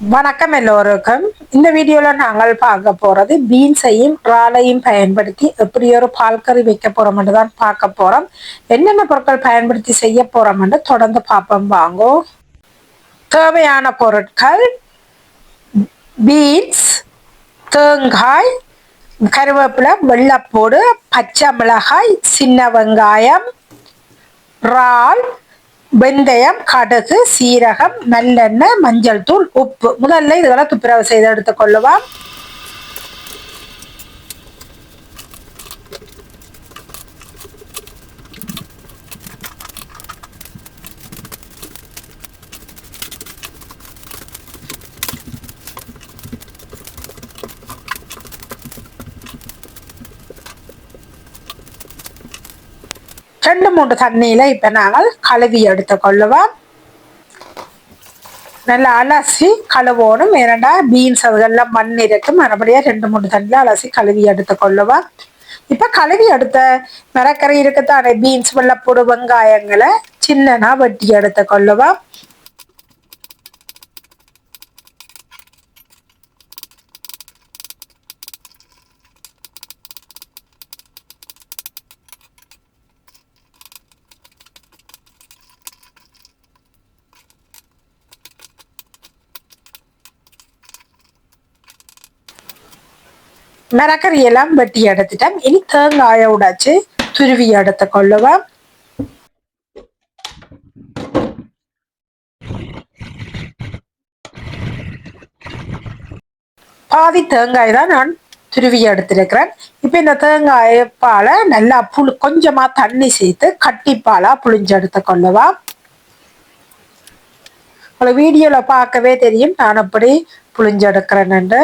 வணக்கம் எல்லோருக்கும். இந்த வீடியோவில் நாங்கள் பார்க்க போகிறது பீன்ஸையும் இறாலையும் பயன்படுத்தி எப்படி ஒரு பால் கறி வைக்க போகிறோம்னு தான் பார்க்க போகிறோம் என்னென்ன பொருட்கள் பயன்படுத்தி செய்ய போகிறோம்னு தொடர்ந்து பார்ப்போம். வாங்கோ. தேவையான பொருட்கள் பீன்ஸ் தேங்காய் கருவேப்பிலை வெள்ளப்பூடு பச்சை மிளகாய் சின்ன வெங்காயம் இறால் வெந்தயம் கடுகு சீரகம் நல்லெண்ணெய் மஞ்சள் தூள் உப்பு. முதல்ல இதெல்லாம் துப்புரவு செய்து எடுத்துக்கொள்ளுவோம். ரெண்டு மூன்று தண்ணியில இப்ப நாங்கள் கழுவி எடுத்து கொள்ளுவோம் நல்லா அலசி கழுவோணும். ஏனண்டா பீன்ஸ் அதுகெல்லாம் மண் இருக்கும் மறுபடியும் ரெண்டு மூணு தண்ணியில் அலசி கழுவி எடுத்து கொள்ளுவோம் இப்போ கழுவி எடுத்த மரக்கறி இருக்குத்தானே பீன்ஸ் வெள்ளப்பூடு வெங்காயங்களை சின்னனா வெட்டி எடுத்து கொள்ளுவோம் எல்லாம் வெட்டி எடுத்துட்டேன். இனி தேங்காய உடைச்சு துருவி எடுத்து கொள்ளுவேன். பாதி தேங்காய் தான் நான் துருவி எடுத்திருக்கிறேன். இப்போ இந்த தேங்காய் பாலை நல்லா புழு கொஞ்சமா தண்ணி சேர்த்து கட்டிப்பாலா புளிஞ்சு எடுத்து கொள்ளுவா உங்களை வீடியோல பார்க்கவே தெரியும். நான் எப்படி புளிஞ்செடுக்கிறேன்னு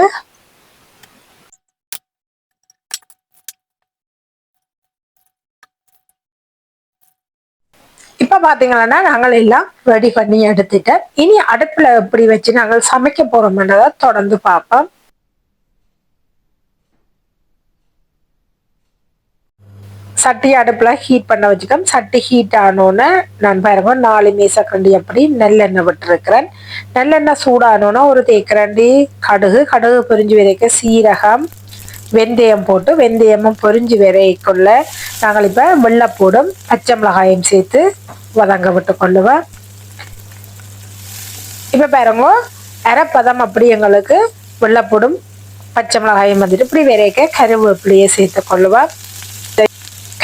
பார்த்தீங்கன்னா நாங்கள் எல்லாம் ரெடி பண்ணி எடுத்துட்டேன் இனி அடுப்பில் எப்படி வச்சு நாங்கள் சமைக்க போகிறோம்ன்றதை தொடர்ந்து பார்ப்போம். சட்டி அடுப்பில் ஹீட் பண்ண வச்சுக்கோம். சட்டி ஹீட் ஆனோன்னு நான் பாருங்க நாலு மீசக்கண்டி அப்படி நெல்லெண்ணெய் விட்டுருக்கிறேன். நெல்லெண்ணெய் சூடானோன்னா ஒரு தேக்கரண்டி கடுகு கடுகு பொரிஞ்சு விதைக்க சீரகம் வெந்தயம் போட்டு வெந்தயமும் பொரிஞ்சு விதைக்குள்ள நாங்கள் இப்போ வெள்ளைப்பூடும் பச்சை மிளகாயும் சேர்த்து வதங்க விட்டு கொள்ளுவேன். இப்போ பாருங்க அரைப்பதம் அப்படி எங்களுக்கு வெள்ளைப்பூடும் பச்சை மிளகாயும் வந்துட்டு இப்படி விரைக்க கருவேப்பிலையை சேர்த்து கொள்ளுவேன்.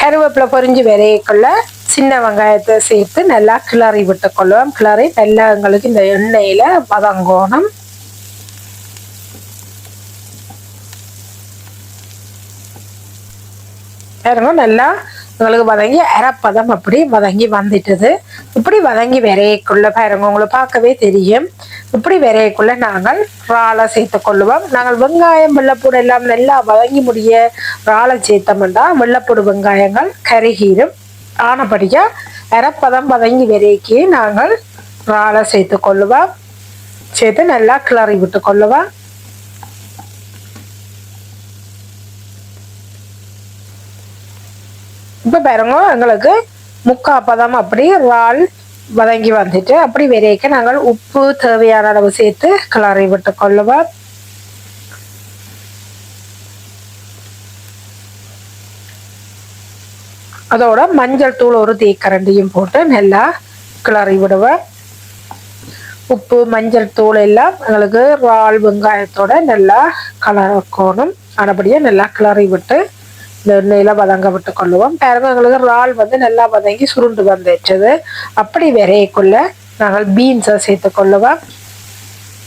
கருவேப்பிலை பொறிஞ்சு விரையக்குள்ள சின்ன வெங்காயத்தை சேர்த்து நல்லா கிளறி விட்டு கொள்ளுவோம் கிளறி நல்லா எங்களுக்கு இந்த எண்ணெயில் வதங்கணும். பாருங்க நல்லா உங்களுக்கு வதங்கி அரைப்பதம் அப்படி வதங்கி வந்துட்டது. இப்படி வதங்கி விரையக்குள்ளே பாருங்க உங்களுக்கு பார்க்கவே தெரியும். இப்படி விரையக்குள்ள நாங்கள் இறாலை சேர்த்து கொள்ளுவோம். நாங்கள் வெங்காயம் வெள்ளப்பூடு எல்லாம் நல்லா வதங்கி முடிய இறாலை சேர்த்தோம்னா வெள்ளப்பூடு வெங்காயங்கள் கருகீரும். ஆனபடியாக அரைப்பதம் வதங்கி விரைக்கி நாங்கள் இறாலை சேர்த்து கொள்ளுவோம். சேர்த்து நல்லா கிளறி விட்டு கொள்ளுவோம். இப்போ பாருங்க எங்களுக்கு முக்கா பதம் அப்படி இறால் வதங்கி வந்துட்டு அப்படி விரைக்க நாங்கள் உப்பு தேவையான அளவு சேர்த்து கிளறி விட்டு கொள்ளுவோம். அதோட மஞ்சள் தூள் ஒரு தீக்கரண்டியும் போட்டு நல்லா கிளறி விடுவேன் உப்பு மஞ்சள் தூள் எல்லாம் எங்களுக்கு இறால் வெங்காயத்தோட நல்லா கலக்கணும் அதுபடியே நல்லா கிளறி விட்டு இந்த எண்ணெயில் வதங்க விட்டு கொள்ளுவோம். பாருங்க எங்களுக்கு இறால் வந்து நல்லா வதங்கி சுருண்டு வந்துச்சது அப்படி விரையக்குள்ள நாங்கள் பீன்ஸை சேர்த்து கொள்ளுவோம்.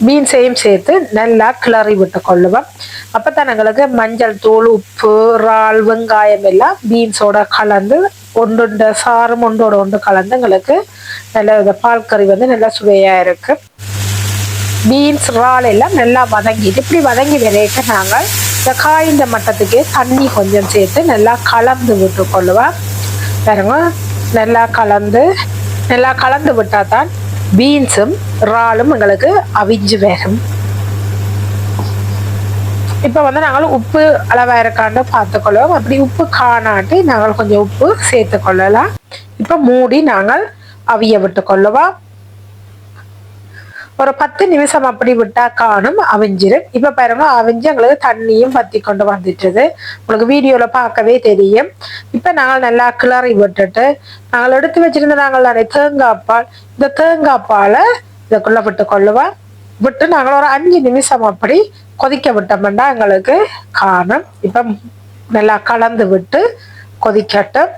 பீன்ஸையும் சேர்த்து நல்லா கிளறி விட்டு கொள்ளுவோம். அப்போ தான் எங்களுக்கு மஞ்சள் தூள் உப்பு இறால் வெங்காயம் எல்லாம் பீன்ஸோட கலந்து ஒன்றுண்ட சாரம் ஒன்றோட ஒன்று கலந்து எங்களுக்கு நல்ல இந்த பால் கறி வந்து நல்லா சுவையாக இருக்குது பீன்ஸ் இறால் எல்லாம் நல்லா வதங்கிட்டு இப்படி வதங்கி விரைக்க நாங்கள் இந்த காய்ந்த மட்டத்துக்கு தண்ணி கொஞ்சம் சேர்த்து நல்லா கலந்து விட்டு கொள்ளுவேன் பாருங்க நல்லா கலந்து நல்லா கலந்து விட்டால் தான் பீன்ஸும் இறாலும் எங்களுக்கு அவிஞ்சு வேகும் இப்போ வந்து நாங்கள் உப்பு அளவாக இருக்கான்னு பார்த்துக்கொள்வோம் அப்படி உப்பு காணாட்டி நாங்கள் கொஞ்சம் உப்பு சேர்த்து கொள்ளலாம் இப்போ மூடி நாங்கள் அவிய விட்டு கொள்ளுவோம் ஒரு பத்து நிமிஷம் அப்படி விட்டா காணும் அவிஞ்சிரும் இப்ப பாருங்க அவிஞ்சு எங்களுக்கு தண்ணியும் பத்தி கொண்டு வந்துட்டுது. உங்களுக்கு வீடியோல பார்க்கவே தெரியும். இப்ப நாங்கள் நல்லா கிளறி விட்டுட்டு நாங்கள் எடுத்து வச்சிருந்த நாங்கள் நிறைய தேங்காய்ப்பால் இந்த தேங்காய்ப்பாலை இதுக்குள்ள விட்டு கொள்ளுவோம். விட்டு நாங்கள் ஒரு அஞ்சு நிமிஷம் அப்படி கொதிக்க விட்டோம்னா எங்களுக்கு காணும். இப்ப நல்லா கலந்து விட்டு கொதிக்கட்டும்.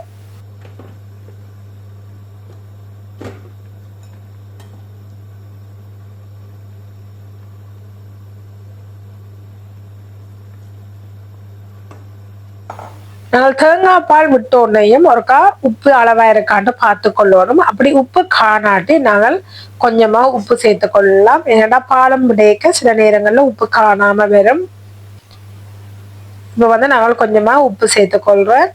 நாங்கள் தேங்காய் பால் விட்டோன்னையும் ஒருக்கா உப்பு அளவாக இருக்கான்னு பார்த்து கொள்ளணும் அப்படி உப்பு காணாட்டி நாங்கள் கொஞ்சமாக உப்பு சேர்த்து கொள்ளலாம் ஏன்னா பாலம் விடைக்க சில நேரங்களில் உப்பு காணாமல் வரும். இப்போ வந்து நாங்கள் கொஞ்சமாக உப்பு சேர்த்து கொள்வேன்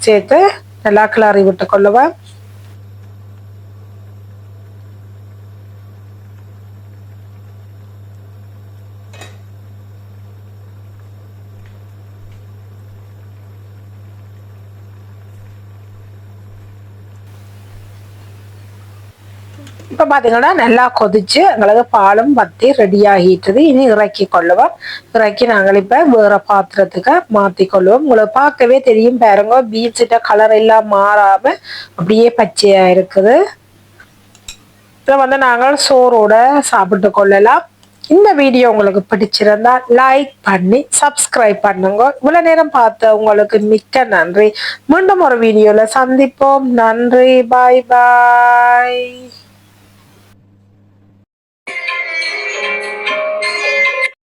சேர்த்து நல்லா கிளறி விட்டு கொள்ளுவேன் இப்போ பார்த்தீங்கன்னா நல்லா கொதிச்சு எங்களுக்கு பாலும் பத்தி ரெடி ஆகிட்டுது இனி இறக்கி கொள்ளுவோம் இறக்கி நாங்கள் இப்போ வேறு பாத்திரத்துக்கு மாற்றி கொள்ளுவோம் உங்களுக்கு பார்க்கவே தெரியும் பாருங்க பீச்சிட்ட கலர் எல்லாம் மாறாம அப்படியே பச்சையாக இருக்குது இதை வந்து நாங்கள் சோறோட சாப்பிட்டு கொள்ளலாம் இந்த வீடியோ உங்களுக்கு பிடிச்சிருந்தா லைக் பண்ணி சப்ஸ்கிரைப் பண்ணுங்க இவ்வளவு நேரம் பார்த்த உங்களுக்கு மிக்க நன்றி மீண்டும் ஒரு வீடியோல சந்திப்போம் நன்றி பாய் பாய்